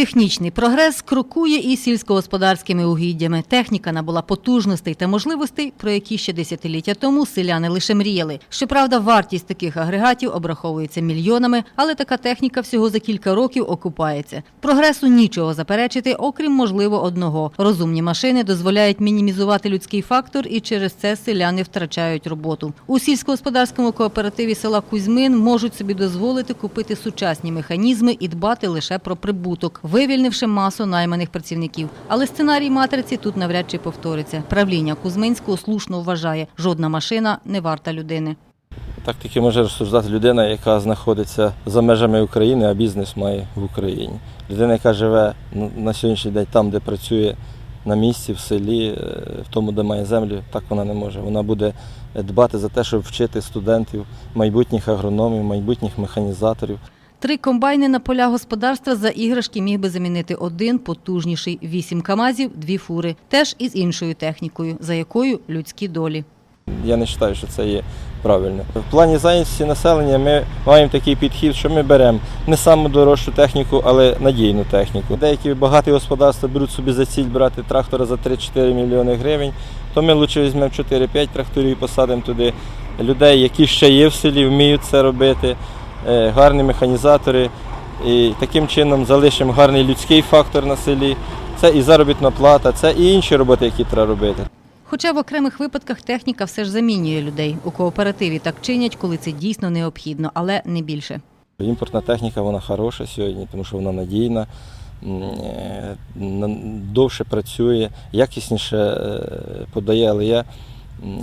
Технічний прогрес крокує і сільськогосподарськими угіддями. Техніка набула потужностей та можливостей, про які ще десятиліття тому селяни лише мріяли. Щоправда, вартість таких агрегатів обраховується мільйонами, але така техніка всього за кілька років окупається. Прогресу нічого заперечити, окрім можливо одного. Розумні машини дозволяють мінімізувати людський фактор, і через це селяни втрачають роботу. У сільськогосподарському кооперативі села Кузьмин можуть собі дозволити купити сучасні механізми і дбати лише про прибуток, вивільнивши масу найманих працівників. Але сценарій матриці тут навряд чи повториться. Правління Кузьминського слушно вважає, жодна машина не варта людини. Так таки може розсуждати людина, яка знаходиться за межами України, а бізнес має в Україні. Людина, яка живе на сьогоднішній день там, де працює на місці, в селі, е, в тому, де має землю, так вона не може. Вона буде дбати за те, щоб вчити студентів, майбутніх агрономів, майбутніх механізаторів. Три комбайни на поля господарства за іграшки міг би замінити один потужніший вісім камазів, дві фури, теж із іншою технікою, за якою людські долі. Я не вважаю, що це є правильно. В плані зайнятості населення ми маємо такий підхід, що ми беремо не саму дорожчу техніку, але надійну техніку. Деякі багаті господарства беруть собі за ціль брати трактора за 3-4 мільйони гривень, то ми лучше візьмемо 4-5 тракторів і посадимо туди людей, які ще є в селі, вміють це робити, гарні механізатори. І таким чином залишимо гарний людський фактор на селі. Це і заробітна плата, це і інші роботи, які треба робити. Хоча в окремих випадках техніка все ж замінює людей. У кооперативі так чинять, коли це дійсно необхідно, але не більше. Імпортна техніка вона хороша сьогодні, тому що вона надійна, е, довше працює, якісніше е, подає, але я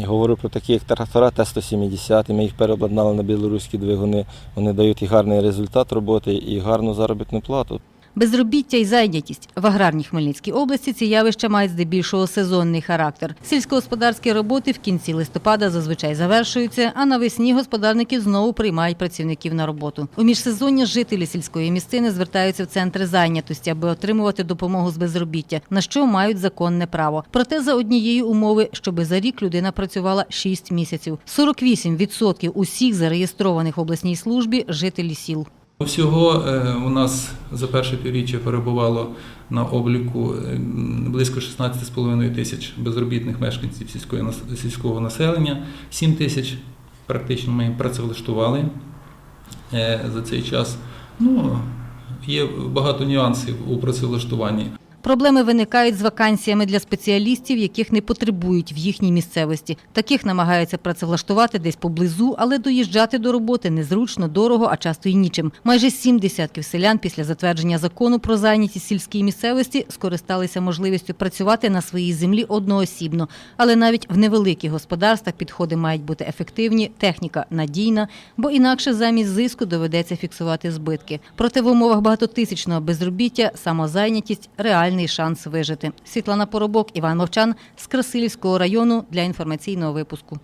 говорю про такі, як трактора Т-170, ми їх переобладнали на білоруські двигуни, вони дають і гарний результат роботи, і гарну заробітну плату. Безробіття і зайнятість в аграрній Хмельницькій області ці явища мають здебільшого сезонний характер. Сільськогосподарські роботи в кінці листопада зазвичай завершуються, а навесні господарники знову приймають працівників на роботу. У міжсезоння жителі сільської місцини звертаються в центри зайнятості, аби отримувати допомогу з безробіття, на що мають законне право. Проте за однієї умови, щоби за рік людина працювала 6 місяців. 48% усіх зареєстрованих в обласній службі жителі сіл. Всього е, у нас за перше півріччя перебувало на обліку е, близько 16,5 тисяч безробітних мешканців сільського населення. 7 тисяч практично ми працевлаштували е, за цей час. Ну, є багато нюансів у працевлаштуванні. Проблеми виникають з вакансіями для спеціалістів, яких не потребують в їхній місцевості. Таких намагаються працевлаштувати десь поблизу, але доїжджати до роботи незручно, дорого, а часто й нічим. Майже сім десятків селян після затвердження закону про зайнятість сільській місцевості скористалися можливістю працювати на своїй землі одноосібно. Але навіть в невеликих господарствах підходи мають бути ефективні, техніка надійна, бо інакше замість зиску доведеться фіксувати збитки. Проте в умовах багатотисячного безробіття самозайнятість реальний шанс вижити. Світлана Поробок, Іван Мовчан з Красилівського району для інформаційного випуску.